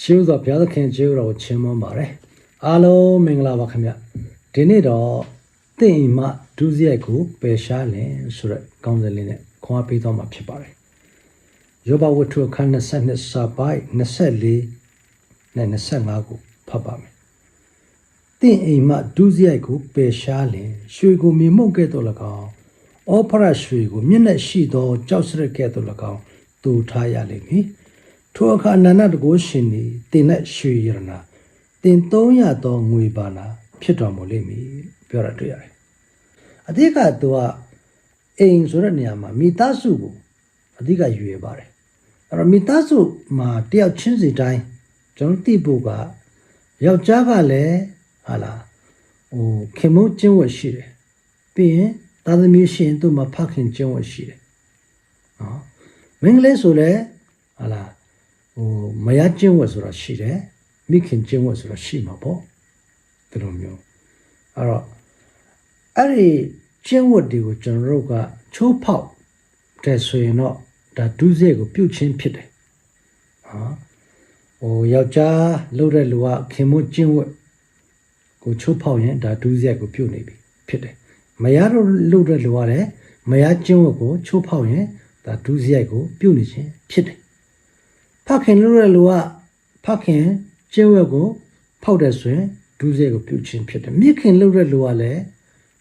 ရှုသောဘုရားသခင်ကျေးဇူးတော်ကိုချီးမွမ်းပါတယ်အားလုံးမင်္ဂလာပါခင်ဗျဒီနေ့တော့တင့်အိမ်မှဒုစရိုက်ကိုပယ်ရှားလင်ဆိုတဲ့ကောင်းစင်လေးနဲ့ခွန်အားပေးသွားမှာဖြစ်ပါတယ်ယောဘဝတ္ထုအခန်း22စာပိုက်24နဲ့25ကိုဖတ်ပါမယ်တင့်အိမ်မှဒုစရိုက်ကိုပယ်ရှားလင်ရွှေကိုမြေမှုန့်ကဲ့သို့၎င်းဩဖရရွှေကိုမျက်နှာရှိသောကြောက်စရက်ကဲ့သို့၎င်းတူထားရလိမ့်မည် ထိုအခါအနန္တတကုရှင်သည်တင်တဲ့ရွှေရတနာတင်300သောငွေပါလာဖြစ်တော်မူလိမ့်မည်ပြောတာတွေ့ရတယ်။အဓိကသူကအိမ်ဆိုတဲ့နေရာမှာမိသားစုကိုအဓိကယူရပါတယ်။အဲ့တော့မိသားစုမှာတယောက်ချင်းစီတိုင်းကျွန်တော်သိဖို့ကယောက်ျားကလည်းဟာလားဟိုခင်မုန်းကျင့်ဝတ်ရှိတယ်။ပြီးရင်သာသမီရှိရင်သူ့မှာဖခင်ကျင့်ဝတ်ရှိတယ်။နော်မင်္ဂလေးဆိုလည်းဟာလား ဟိုမရကျင့်ဝတ်ဆိုတာရှိတယ်မိခင်ကျင့်ဝတ်ဆိုတာရှိမှာပေါ့ဒီလိုမျိုးအဲ့တော့အဲ့ဒီကျင့်ဝတ်တွေကိုကျွန်တော်တို့ကချိုးဖောက်တဲ့ဆိုရင်တော့ဒါဒုစရိုက်ကိုပြုတ်ချင်းဖြစ်တယ်ဟာဟိုယောက်ျားလုပ်တဲ့လူကခင်မွန်းကျင့်ဝတ်ကိုချိုးဖောက်ရင်ဒါဒုစရိုက်ကိုပြုတ်နေပြီဖြစ်တယ်မရတော့လုပ်တဲ့လူကလည်းမရကျင့်ဝတ်ကိုချိုးဖောက်ရင်ဒါဒုစရိုက်ကိုပြုတ်နေခြင်းဖြစ်တယ် ဖခင်လို့တဲ့လူကဖခင်ကျင့်ဝတ်ကိုဖောက်တယ်ဆိုရင်ဒုစရိုက်ကိုပြုတ်ခြင်းဖြစ်တယ်မိခင်လို့တဲ့လူကလည်း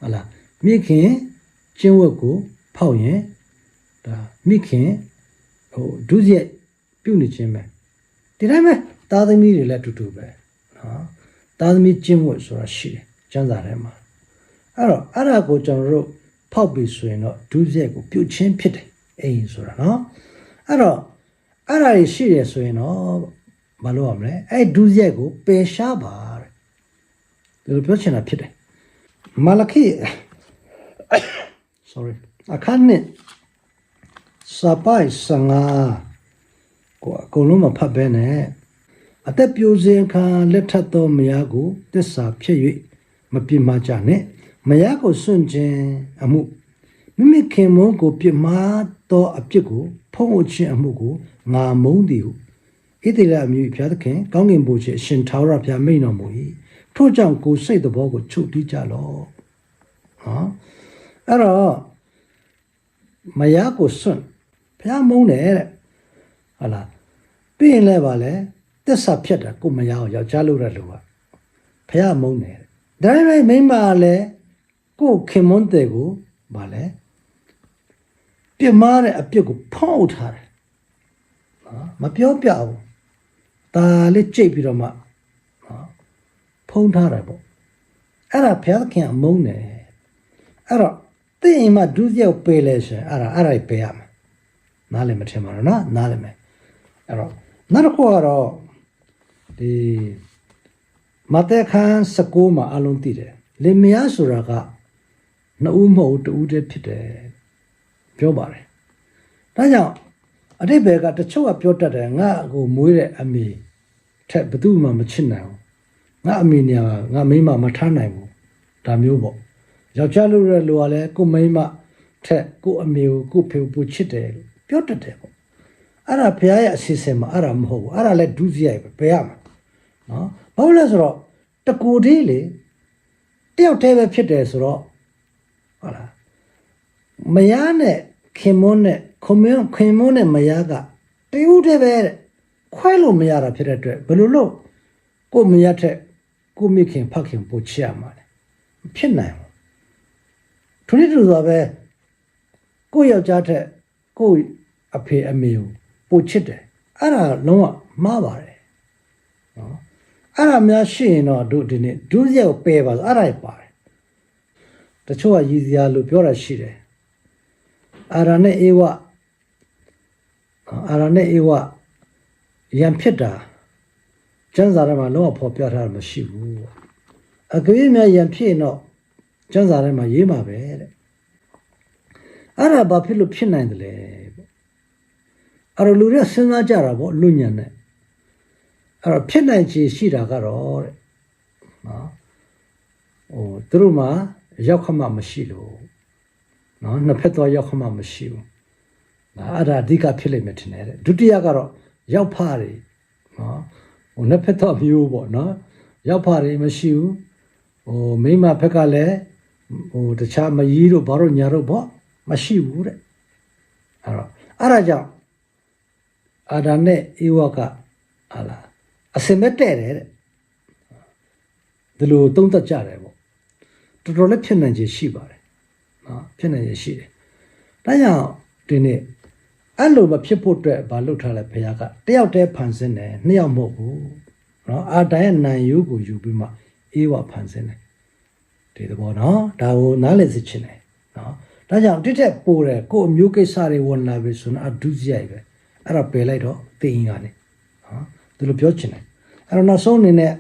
ဟလာမိခင်ကျင့်ဝတ်ကိုဖောက်ရင်ဒါမိခင်ဟိုဒုစရိုက်ပြုတ်နေခြင်းပဲဒီတိုင်းပဲသားသမီးတွေလည်းအတူတူပဲနော်သားသမီးကျင့်ဝတ်ဆိုတာရှိတယ်ကျမ်းစာထဲမှာအဲ့တော့အဲ့ဒါကိုကျွန်တော်တို့ဖောက်ပြီးဆိုရင်တော့ဒုစရိုက်ကိုပြုတ်ခြင်းဖြစ်တယ်အိမ်ဆိုတာနော်အဲ့တော့ အဲ့ဒါတွေရှိတယ်ဆိုရင်တော့မလုပ်ရမလဲအဲ့ဒုစရိုက်ကိုပယ်ရှားပါတဲ့ဒီလိုပြောချင်တာဖြစ်တယ်မလခိ sorry အခန်းနဲ့စပိုင်စငါကိုအကုန်လုံးမဖတ်ဘဲနဲ့အသက်ပြိုစင်ခံလက်ထပ်သောမယားကိုတစ္ဆာဖြစ်၍မပြစ်မှားကြနဲ့မယားကိုစွန့်ခြင်းအမှုမိမိခင်မုန်းကိုပြစ်မှားသောအပြစ်ကိုဖုံးအုပ်ခြင်းအမှုကိုငါမုန်းသည်ဟုဣတိလအမျိုးဘုရားသခင်ကောင်းကင်ဘုရားအရှင်ထာဝရဘုရားမိန့်တော်မူ၏ထို့ကြောင့်ကိုယ်စိတ်သဘောကိုချုပ်တီးကြလော့ဟောအဲ့တော့မယားကိုစွန့်ဘုရားမုန်းတယ်တဲ့ဟာလားပြီးရင်လည်းဗာလဲတစ္ဆာဖြတ်တာကိုမယားကိုယောက်ျားလို့တဲ့လူကဘုရားမုန်းတယ်တဲ့ဒါပေမဲ့မိန်းမကလည်းကိုယ်ခင်မွန်းတဲ့ကိုဗာလဲ ပြစ်မှားတဲ့အပြစ်ကိုဖောက်ထားတယ်နော်မပြောပြဘူးဒါလေးကြိတ်ပြီးတော့မှနော်ဖုံးထားတယ်ပေါ့အဲ့ဒါဘုရားသခင်အမုန်းတယ်အဲ့တော့တင့်အိမ်မှာဒုစရိုက်ပယ်လဲဆိုရင်အဲ့ဒါအဲ့ဒါပယ်ရမယ်နားလည်မထင်ပါတော့နော်နားလည်မယ်အဲ့တော့နောက်တစ်ခုကတော့ဒီမဿဲခန်း16မှာအလုံးသိတယ်လင်မယားဆိုတာကနှစ်ဦးမဟုတ်တူဦးတည်းဖြစ်တယ် ပြောပါတယ်။ဒါကြောင့်အတိတ်ဘယ်ကတချို့ကပြောတတ်တယ်ငါကိုမွေးတဲ့အမေထက်ဘယ်သူမှမချစ်နိုင်ဘူး။ငါအမေညာငါမိန်းမမထားနိုင်ဘူး။ဒါမျိုးပေါ့။ယောက်ျားလို့ရလို့ကလည်းကိုမိန်းမထက်ကိုအမေကိုကိုဖေကိုပူချစ်တယ်လို့ပြောတတ်တယ်ပေါ့။အဲ့ဒါဘုရားရဲ့အစီအစဉ်မှာအဲ့ဒါမဟုတ်ဘူး။အဲ့ဒါလည်းဒုစရိုက်ပဲဘယ်ရမှာ။နော်။ဘာလို့လဲဆိုတော့တကူသေးလေတယောက်တည်းပဲဖြစ်တယ်ဆိုတော့ဟုတ်လား မယားနဲ့ခင်မွန်းနဲ့ခွန်မွန်းခင်မွန်းနဲ့မယားကတည်ဦးတဲ့ပဲတဲ့ခွဲလို့မရတာဖြစ်တဲ့အတွက်ဘယ်လိုလို့ကို့မယားထက်ကို့မိခင်ဖခင်ပိုချစ်ရမှာလဲမဖြစ်နိုင်ဘူးသူတို့တူဆိုပဲကို့ယောက်ျားထက်ကို့အဖေအမေကိုပိုချစ်တယ်အဲ့ဒါလုံးဝမှားပါတယ်နော်အဲ့ဒါများရှိရင်တော့တို့ဒီနေ့ဒုစရိုက်ကိုပယ်ပါဆိုအဲ့ဒါကြီးပါတယ်တချို့ကရည်စရာလို့ပြောတာရှိတယ် အာရနဲ့အေဝအာရနဲ့အေဝရံဖြစ်တာကျမ်းစာထဲမှာလုံးဝဖော်ပြထားတာမရှိဘူးအကလေးများရံဖြစ်ရင်တော့ကျမ်းစာထဲမှာရေးမှာပဲတဲ့အဲ့ဒါဘာဖြစ်လို့ဖြစ်နိုင်တယ်လဲပေါ့အဲ့တော့လူတွေစဉ်းစားကြတာပေါ့လူညံနဲ့အဲ့တော့ဖြစ်နိုင်ချေရှိတာကတော့တဲ့နော်ဟိုသူတို့မှာရောက်ခမမရှိလို့ နော်နှစ်ဖက်တော့ရောက်ခမှမရှိဘူး။ဒါအဲ့ဒါအဓိကဖြစ်လိမ့်မယ်ထင်တယ်တဲ့။ဒုတိယကတော့ရောက်ဖားတွေနော်ဟိုနှစ်ဖက်တော့မျိုးပေါ့နော်ရောက်ဖာတွေမရှိဘူးဟိုမိန်းမဖက်ကလည်းဟိုတခြားမကြီးတို့ဘာတို့ညာတို့ပေါ့မရှိဘူးတဲ့အဲ့တော့အဲ့ဒါကြောင့်အာဒါနဲ့ဧဝကဟာလာအစင်မဲ့တဲ့တယ်တဲ့ဒီလိုသုံးသက်ကြတယ်ပေါ့တော်တော်လေးဖြစ်နိုင်ခြေရှိပါတယ် နော်ဖြစ်နိုင်ခြေရှိတယ်ဒါကြောင့်ဒီနေ့အဲ့လိုမဖြစ်ဖို့အတွက်ဘာလုပ်ထားလဲဘုရားကတယောက်တည်းဖန်ဆင်းတယ်နှစ်ယောက်မဟုတ်ဘူးနော်အာတန်ရဲ့နံယူကိုယူပြီးမှအေးဝဖန်ဆင်းတယ်ဒီသဘောနော်ဒါကိုနားလည်စေချင်တယ်နော်ဒါကြောင့်တစ်ထက်ပိုတယ်ကိုယ့်အမျိုးကိစ္စတွေဝင်လာပြီဆိုတော့အဒုစရိုက်ပဲအဲ့တော့ပယ်လိုက်တော့သိရင်ကနေနော်ဒီလိုပြောချင်တယ်အဲ့တော့နောက်ဆုံးအနေနဲ့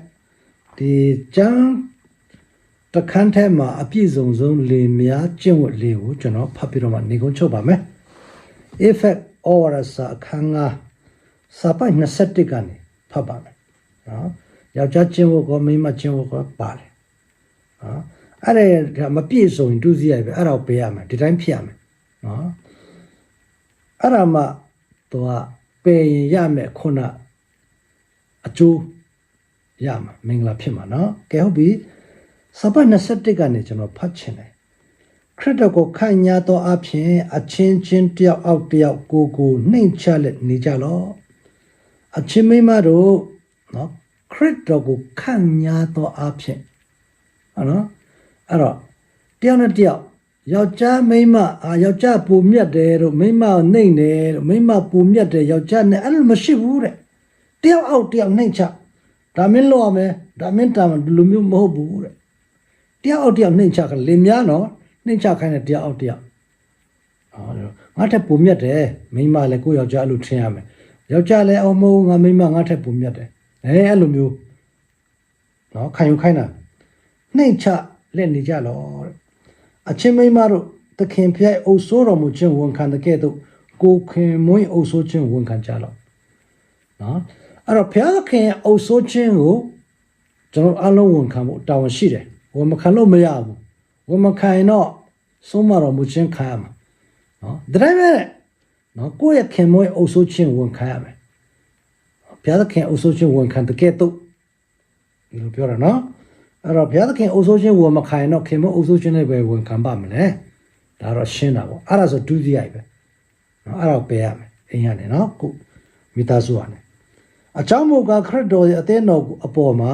ဒီကျမ်း တခန်းထဲမှာအပြည့်စုံဆုံးလေများကျင့်ဝတ်လေးကိုကျွန်တော်ဖတ်ပြီးတော့မှနေကုန်းချုပ်ပါမယ် effect or စာအခန်းကစာပိုက်21ကနေဖတ်ပါမယ်နော်ယောက်ျားချင်းဝတ်ကောမိန်းမချင်းဝတ်ကောပါတယ်နော်အဲ့ဒါမပြည့်စုံရင်ဒုစရိုက်ပဲအဲ့ဒါကိုပေးရမယ်ဒီတိုင်းဖြစ်ရမယ်နော်အဲ့ဒါမှသူကပယ်ရင်ရမယ်ခုနအကျိုးရမှာမင်္ဂလာဖြစ်မှာနော်ကဲဟုတ်ပြီ စာပိုက်21ကနေကျွန်တော်ဖတ်ချင်တယ်ခရစ်တော်ကိုခံညာသောအဖြစ်အချင်းချင်းတယောက်အောက်တယောက်ကိုကိုနှိမ်ချလက်နေကြလော့အချင်းမိန်းမတို့နော်ခရစ်တော်ကိုခံညာသောအဖြစ်ဟုတ်နော်အဲ့တော့တယောက်နဲ့တယောက်ယောက်ျားမိန်းမအာယောက်ျားပူမြတ်တယ်တို့မိန်းမကိုနှိမ်တယ်တို့မိန်းမပူမြတ်တယ်ယောက်ျားနဲ့အဲ့လိုမရှိဘူးတဲ့တယောက်အောက်တယောက်နှိမ်ချဒါမင်းလို့ရမယ်ဒါမင်းတာမဒီလိုမျိုးမဟုတ်ဘူးတဲ့ တယောက်အောက်တယောက်နှိမ့်ချကလင်များနော်နှိမ့်ချခိုင်းတဲ့တယောက်အောက်တယောက်ဟောငါထက်ပုံမြတ်တယ်မိန်းမလည်းကိုယ့်ယောက်ျားအဲ့လိုထင်ရမယ်ယောက်ျားလည်းအော်မဟုတ်ငါမိန်းမငါထက်ပုံမြတ်တယ်အဲအဲ့လိုမျိုးနော်ခံယူခိုင်းတာနှိမ့်ချလက်နေကြလောတဲ့အချင်းမိန်းမတို့သခင်ဖျိုက်အုပ်ဆိုးတော်မူခြင်းဝန်ခံတဲ့ကဲ့သို့ကိုခင်မွေးအုပ်ဆိုးခြင်းဝန်ခံကြလောနော်အဲ့တော့ဘုရားသခင်ရဲ့အုပ်ဆိုးခြင်းကိုကျွန်တော်အလုံးဝန်ခံဖို့တာဝန်ရှိတယ် ဝန်မခံလို့မရဘူးဝန်မခံရင်တော့ဆုံးမတော်မူခြင်းခံရမှာနော်ဒါပေမဲ့နော်ကိုယ့်ရဲ့ခင်မွေးအုပ်ဆိုးခြင်းဝန်ခံရမယ်ဘုရားသခင်အုပ်ဆိုးခြင်းဝန်ခံတဲ့ကဲ့သို့ဒီလိုပြောတာနော်အဲ့တော့ဘုရားသခင်အုပ်ဆိုးခြင်းဝန်မခံရင်တော့ခင်မွေးအုပ်ဆိုးခြင်းနဲ့ပဲဝန်ခံပါမလဲဒါတော့ရှင်းတာပေါ့အဲ့ဒါဆိုဒုတိယပဲနော်အဲ့ဒါကိုပယ်ရမယ်အိမ်ရနေနော်ကိုမိသားစုကနေအကြောင်းမူကားခရစ်တော်ရဲ့အသင်းတော်ကိုအပေါ်မှာ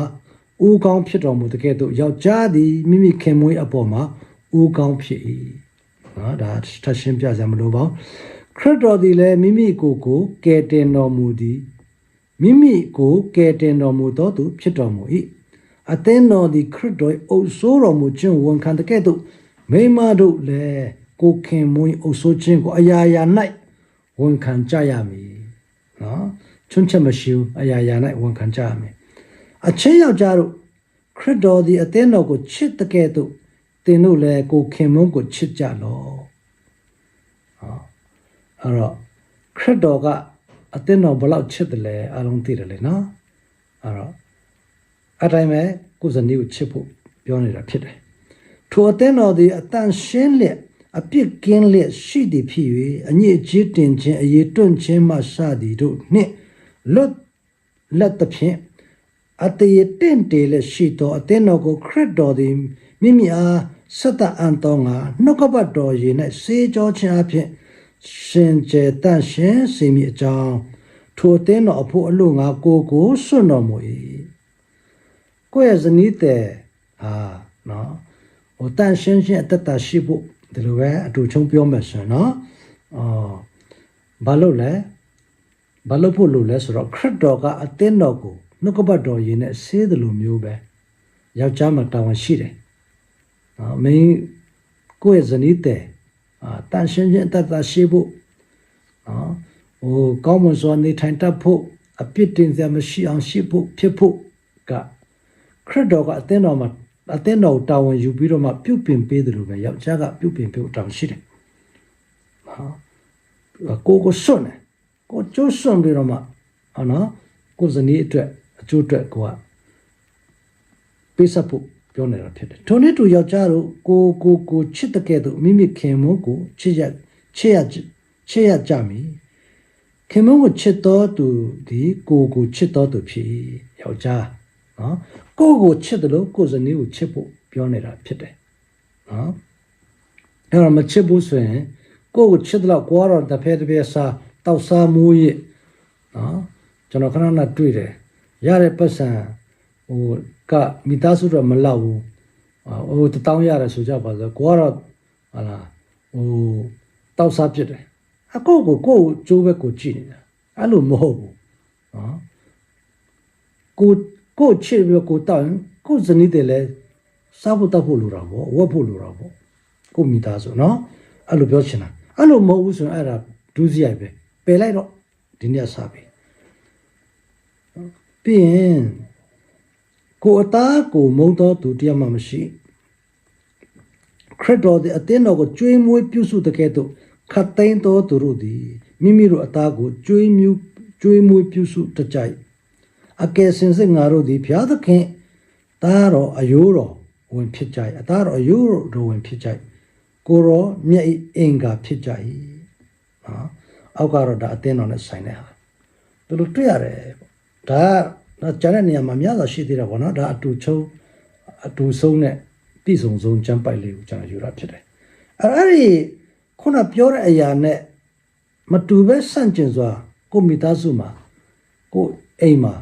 ဦးကောင်းဖြစ်တော်မူတဲ့ကဲ့သို့ယောက်ျားသည်မိမိခင်မွေးအပေါ်မှာဦးကောင်းဖြစ်၏နော်ဒါထပ်ရှင်းပြစရာမလိုပါဘူးခရစ်တော်သည်လည်းမိမိကိုယ်ကိုကယ်တင်တော်မူသည်မိမိကိုကယ်တင်တော်မူသောသူဖြစ်တော်မူ၏အသင်းတော်သည်ခရစ်တော်၏အုပ်ဆိုးတော်မူခြင်းဝန်ခံတဲ့ကဲ့သို့မိန်းမတို့လည်းကိုယ်ခင်မွေးအုပ်ဆိုးခြင်းကိုအရာရာ၌ဝန်ခံကြရမည်နော်ချွန်းချက်မရှိဘူးအရာရာ၌ဝန်ခံကြရမယ် အချင်းယောက်ျားတို့ခရစ်တော်သည်အသင်းတော်ကိုချစ်တဲ့ကဲ့သို့သင်တို့လည်းကိုယ်ခင်မုန်းကိုချစ်ကြလော့ဟောအဲ့တော့ခရစ်တော်ကအသင်းတော်ဘယ်လောက်ချစ်တယ်လဲအားလုံးသိတယ်လေနော်အဲ့တော့အတိုင်းပဲကိုယ်ဇနီးကိုချစ်ဖို့ပြောနေတာဖြစ်တယ်ထိုအသင်းတော်သည်အတန်ရှင်းလျက်အပြစ်ကင်းလျက်ရှိသည်ဖြစ်၍အညစ်အကြေးတင်ခြင်းအရေးတွန့်ခြင်းမှစသည်တို့နှင့်လွတ်လက်သဖြင့် အတရေတင့်တယ်လက်ရှိသောအသင်းတော်ကိုခရစ်တော်သည်မိမိအားဆက်တအံတော်ငါနှုတ်ကပတ်တော်ရည်၌စေကြောခြင်းအဖြစ်ရှင်ကျေတန့်ရှင်စေမိအကြောင်းထိုအသင်းတော်အဖို့အလို့ငါကိုယ်ကိုစွန့်တော်မူ၏ကိုယ့်ရဲ့ဇနီးတဲ့ဟာနော်ဟိုတန့်ရှင်းရှင်းအသက်တာရှိဖို့ဒီလိုပဲအတူချုံပြောမယ်ဆိုရင်နော်အော်ဘာလို့လဲဘာလို့ဖို့လို့လဲဆိုတော့ခရစ်တော်ကအသင်းတော်ကို နှုတ်ကပတ်တော်ရည်နဲ့ဆေးတယ်လို့မျိုးပဲယောက်ျားမှာတာဝန်ရှိတယ်။နော်မင်းကိုယ့်ရဲ့ဇနီးတဲ့အာတန်ရှင်းချင်းတတ်တာရှိဖို့နော်ဟိုကောင်းမွန်စွာနေထိုင်တတ်ဖို့အပြစ်တင်စရာမရှိအောင်ရှိဖို့ဖြစ်ဖို့ကခရစ်တော်ကအသင်းတော်မှာအသင်းတော်ကိုတာဝန်ယူပြီးတော့မှပြုပြင်ပေးတယ်လို့ပဲယောက်ျားကပြုပြင်ပေးဖို့တာဝန်ရှိတယ်။ဟာကိုကိုစွန့်တယ်ကိုကျိုးစွန့်ပြီးတော့မှဟောနော်ကိုဇနီးအတွက်အ ကျိုးအတွက်ကိုကပေးဆက်ဖို့ပြောနေတာဖြစ်တယ်ထိုနေ့တူယောက်ျားတို့ကိုကိုကိုချစ်တဲ့ကဲ့သို့မိမိခင်မုန်းကိုချစ်ရချစ်ရချစ်ရကြမည်ခခင်မုန်းကိုချစ်တော်သူဒီကိုကိုချစ်တော်သူဖြစ်၏ယောက်ျားနော်ကိုကိုချစ်တယ်လို့ကိုဇနီးကိုချစ်ဖို့ပြောနေတာဖြစ်တယ်နော်အဲ့တော့မချစ်ဘူးဆိုရင်ကိုကိုချစ်တယ်လို့ကိုကတော့တစ်ဖက်တစ်ဖက်စားတောက်စားမိုးရနော်ကျွန်တော်ခဏခဏတွေ့တယ် ရတဲ့ပတ်စံဟိုကမိသားစုတော့မလောက်ဘူးဟိုတတောင်းရတယ်ဆိုကြပါစို့ကိုကတော့ဟာလားဟိုတောက်စားဖြစ်တယ်အကိုကိုကိုကိုကျိုးဘက်ကိုကြည့်နေတာအဲ့လိုမဟုတ်ဘူးနော်ကိုကိုချစ်ပြီးတော့ကိုတောက်ရင်ကိုဇနီးတယ်လဲစားဖို့တောက်ဖို့လိုတာပေါ့ဝတ်ဖို့လိုတာပေါ့ကိုမိသားစုနော်အဲ့လိုပြောချင်တာအဲ့လိုမဟုတ်ဘူးဆိုရင်အဲ့ဒါဒူးစရိုက်ပဲပယ်လိုက်တော့ဒီနေ့စားပြီ ပြီးရင်ကိုအသားကိုမုံတော်သူတရားမှမရှိခရစ်တော်သည်အသင်းတော်ကိုကျွေးမွေးပြုစုတဲ့ကဲ့သို့ခတ်သိမ်းသောသူတို့သည်မိမိတို့အသားကိုကျွေးမြူကျွေးမွေးပြုစုတတ်ကြ၏အကယ်စင်စစ်ငါတို့သည်ဘုရားသခင်သားတော်အယိုးတော်ဝင်ဖြစ်ကြ၏အသားတော်အယိုးတော်ဝင်ဖြစ်ကြ၏ကိုရောမြတ်၏အင်္ဂါဖြစ်ကြ၏နော်အောက်ကတော့ဒါအသင်းတော်နဲ့ဆိုင်တဲ့ဟာသူတို့တွေ့ရတယ်ပေါ့ ဒါကတော့ကျန်တဲ့နေရာမှာများစွာရှိသေးတယ်ပေါ့နော်ဒါအတူချုံအတူဆုံးနဲ့ပြည်စုံဆုံးကျမ်းပိုက်လေးကိုကျွန်တော်ယူတာဖြစ်တယ်အဲ့အဲ့ဒီခုနပြောတဲ့အရာနဲ့မတူပဲဆန့်ကျင်စွာကိုမိသားစုမှာကိုအိမ်မှာ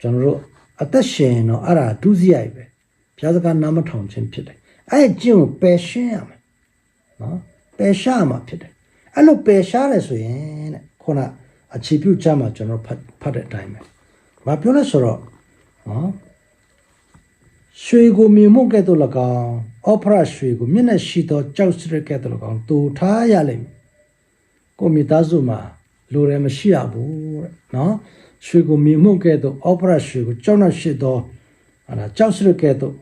ကျွန်တော်တို့အသက်ရှင်တော့အဲ့ဒါဒုစရိုက်ပဲဘုရားစကားနားမထောင်ခြင်းဖြစ်တယ်အဲ့ဒီကျင့်ကိုပယ်ရှင်းရမယ်နော်ပယ်ရှားမှာဖြစ်တယ်အဲ့လိုပယ်ရှားတယ်ဆိုရင်တဲ့ခုနအခြေပြုကြမှာကျွန်တော်ဖတ်ဖတ်တဲ့အတိုင်းပဲ မပြောလဲဆိုတော့နော်ရွှေကိုမြင်မှုကဲ့သို့၎င်းအော်ဖရရွှေကိုမျက်နှာရှိသောကြောက်စရကဲ့သို့၎င်းတူထားရလိမ့်မယ်ကိုမိသားစုမှာလိုရမရှိရဘူးတဲ့နော်ရွှေကိုမြင်မှုကဲ့သို့အော်ဖရရွှေကိုကြောက်နှံ့ရှိသောဟာလားကြောက်စရကဲ့သို့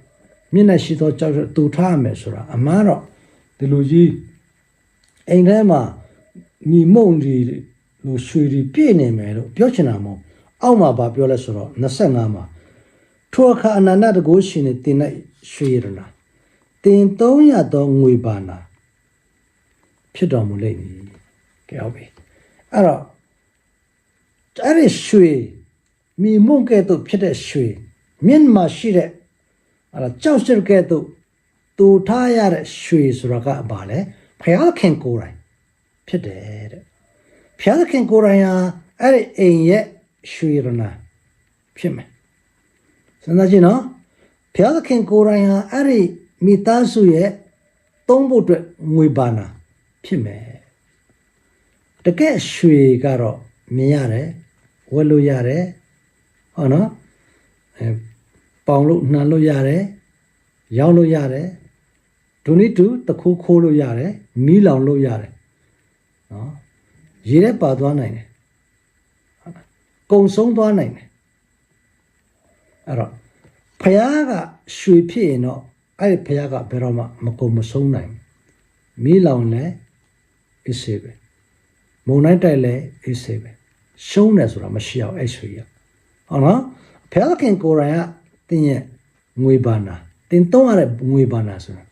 မျက်နှာရှိသောကြောက်စရတူထားရမယ်ဆိုတာအမှန်တော့ဒီလိုကြီးအိမ်ထဲမှာညီမုံကြီးလို့ရွှေတွေပြည့်နေမယ်လို့ပြောချင်တာမဟုတ် အောက်မှာဗာပြောလဲဆိုတော့25မှာထိုအခါအနန္တတကုရှင်နေတင်၌ရွှေရနာတင်300သောငွေပါနာဖြစ်တော်မူလိမ့်မည်ကဲဟုတ်ပြီအဲ့တော့အဲ့ဒီရွှေမိမုံကဲ့သို့ဖြစ်တဲ့ရွှေမြင့်မှာရှိတဲ့အဲ့ဒါကြောက်စက်ကဲ့သို့တူထားရတဲ့ရွှေဆိုတာကဘာလဲဖယားခင်ကိုယ်တိုင်ဖြစ်တယ်တဲ့ဖယားခင်ကိုယ်တိုင်ဟာအဲ့ဒီအိမ်ရဲ့ ရွှေရနာဖြစ်မယ်စဉ်းစားကြည့်နော်ဘုရားသခင်ကိုယ်တိုင်ဟာအဲ့ဒီမိသားစုရဲ့သုံးဖို့အတွက်ငွေပါနာဖြစ်မယ်တကယ်ရွှေကတော့မြင်ရတယ်ဝယ်လို့ရတယ်ဟောနော်အဲပေါင်လို့နှံလို့ရတယ်ရောင်းလို့ရတယ်ဒုနိတူတခိုးခိုးလို့ရတယ်မီးလောင်လို့ရတယ်နော်ရေထဲပါသွားနိုင်တယ် ကုံဆုံးသွားနိုင်တယ်အဲ့တော့ဖះကရွှေဖြစ်ရင်တော့အဲ့ဒီဖះကဘယ်တော့မှမကုံမဆုံးနိုင်ဘူးမီးလောင်လဲအစ်စေပဲမုံနိုင်တိုက်လဲအစ်စေပဲရှုံးတယ်ဆိုတာမရှိအောင်အဲ့ရွှေရဟုတ်နော်ဖះခင်ကိုယ်တိုင်ကတင်းရဲ့ငွေဘာနာတင်းသုံးရတဲ့ငွေဘာနာဆိုတာ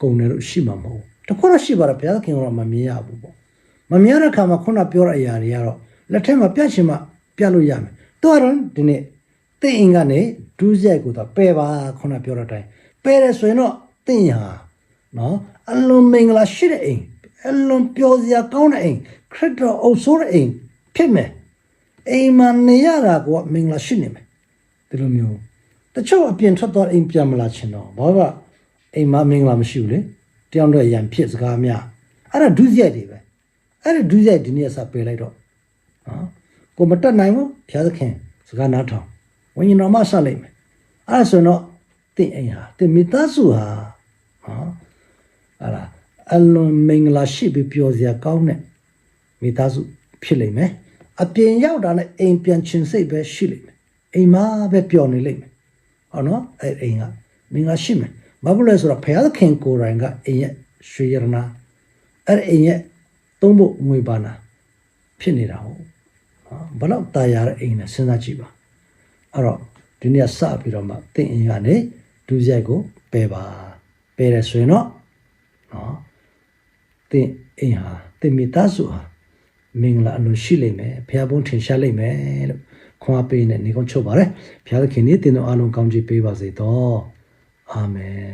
ကုံတယ်လို့ရှိမှာမဟုတ်ဘူးတခုတော့ရှိပါတယ်ဘုရားခင်ကတော့မမြင်ရဘူးပေါ့မမြင်တဲ့အခါမှာခုနပြောတဲ့အရာတွေကတော့လက်ထက်မှာပြတ်ချင်မှ ပြတ်လို့ရမယ်တော့ဒီနေ့တင့်အင်ကနေဒူးရိုက်ကိုတော့ပယ်ပါခုနပြောတဲ့အတိုင်းပယ်တယ်ဆိုရင်တော့တင့်ဟာနော်အလွန်မင်္ဂလာရှိတဲ့အိမ်အလွန်ပျော်စရာကောင်းတဲ့အိမ်ခရစ်တော်အုပ်ဆိုးတဲ့အိမ်ဖြစ်မယ်အိမ်မှာနေရတာကမင်္ဂလာရှိနေမယ်ဒီလိုမျိုးတချို့အပြင်ထွက်သွားအိမ်ပြန်မလာချင်တော့ဘာလို့အိမ်မှာမင်္ဂလာမရှိဘူးလေတယောက်တော့ရံဖြစ်စကားများအဲ့ဒါဒုစရိုက်တွေပဲအဲ့ဒါဒုစရိုက်ဒီနေ့စပယ်လိုက်တော့နော် ကိုမတက်နိုင်ဘူးဘုရားသခင်စကားနားထောင်ဝိညာဉ်တော်မှဆက်လိုက်မယ်အဲ့ဒါဆိုတော့တင့်အိမ်ဟာတင့်မိသားစုဟာနော်အဲ့ဒါအလွန်မင်္ဂလာရှိပြီးပျော်စရာကောင်းတဲ့မိသားစုဖြစ်လိမ့်မယ်အပြင်ရောက်တာနဲ့အိမ်ပြန်ချင်စိတ်ပဲရှိလိမ့်မယ်အိမ်မှာပဲပျော်နေလိမ့်မယ်ဟောနော်အဲ့အိမ်ကမင်္ဂလာရှိမယ်ဘာဖြစ်လဲဆိုတော့ဘုရားသခင်ကိုယ်တိုင်ကအိမ်ရဲ့ရွှေရတနာအဲ့အိမ်ရဲ့သုံးဖို့ငွေပါနာဖြစ်နေတာဟုတ်နော် ဘလောက်တာယာတဲ့အိမ်နဲ့စဉ်းစားကြည့်ပါအဲ့တော့ဒီနေ့စပြီးတော့မှတင့်အင်းကနေဒူးရိုက်ကိုပယ်ပါပယ်တယ်ဆိုရင်တော့နော်တင့်အင်းဟာတင့်မိသားစုဟာမင်္ဂလာအလိုရှိလိမ့်မယ်ဘုရားဘုန်းထင်ရှားလိမ့်မယ်လို့ခွန်အားပေးနေနေကုန်ချုပ်ပါရယ်ဘုရားသခင်ဒီတင်တော်အလုံးကောင်းချီးပေးပါစေတော့အာမင်